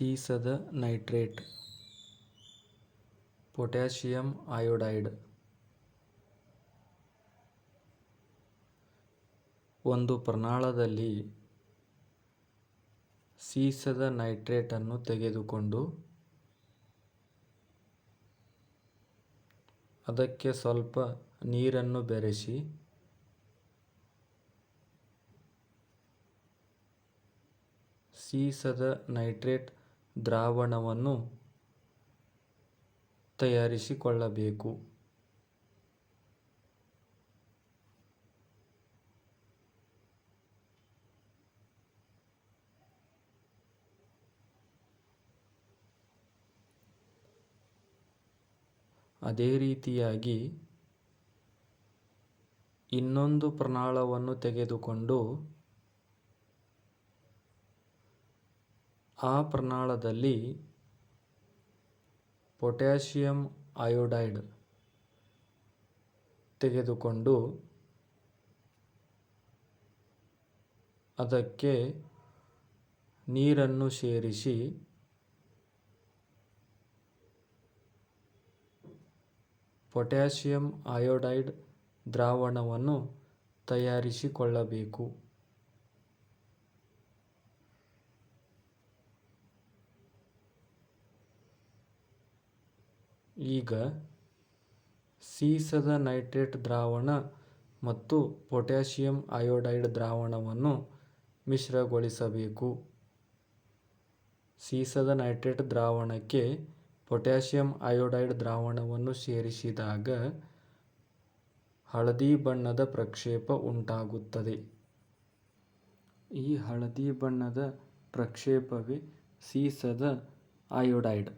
ಸೀಸದ nitrate. Potassium iodide ಒಂದು ಪ್ರಮಾಣದಲ್ಲಿ ಸೀಸದ ನೈಟ್ರೇಟನ್ನು ತೆಗೆದುಕೊಂಡು ಅದಕ್ಕೆ ಸ್ವಲ್ಪ ನೀರನ್ನು ಬೆರೆಸಿ ಸೀಸದ ನೈಟ್ರೇಟ್ ದ್ರಾವಣವನ್ನು ತಯಾರಿಸಿಕೊಳ್ಳಬೇಕು. ಅದೇ ರೀತಿಯಾಗಿ ಇನ್ನೊಂದು ಪ್ರಮಾಣವನ್ನು ತೆಗೆದುಕೊಂಡು ಆ ಪ್ರಮಾಣದಲ್ಲಿ ಪೊಟ್ಯಾಸಿಯಮ್ ಅಯೋಡೈಡ್ ತೆಗೆದುಕೊಂಡು ಅದಕ್ಕೆ ನೀರನ್ನು ಸೇರಿಸಿ ಪೊಟ್ಯಾಸಿಯಮ್ ಅಯೋಡೈಡ್ ದ್ರಾವಣವನ್ನು ತಯಾರಿಸಿಕೊಳ್ಳಬೇಕು. ಈಗ ಸೀಸದ ನೈಟ್ರೇಟ್ ದ್ರಾವಣ ಮತ್ತು ಪೊಟ್ಯಾಸಿಯಮ್ ಅಯೋಡೈಡ್ ದ್ರಾವಣವನ್ನು ಮಿಶ್ರಗೊಳಿಸಬೇಕು. ಸೀಸದ ನೈಟ್ರೇಟ್ ದ್ರಾವಣಕ್ಕೆ ಪೊಟ್ಯಾಸಿಯಮ್ ಅಯೋಡೈಡ್ ದ್ರಾವಣವನ್ನು ಸೇರಿಸಿದಾಗ ಹಳದಿ ಬಣ್ಣದ ಪ್ರಕ್ಷೇಪ ಉಂಟಾಗುತ್ತದೆ. ಈ ಹಳದಿ ಬಣ್ಣದ ಪ್ರಕ್ಷೇಪವೇ ಸೀಸದ ಅಯೋಡೈಡ್.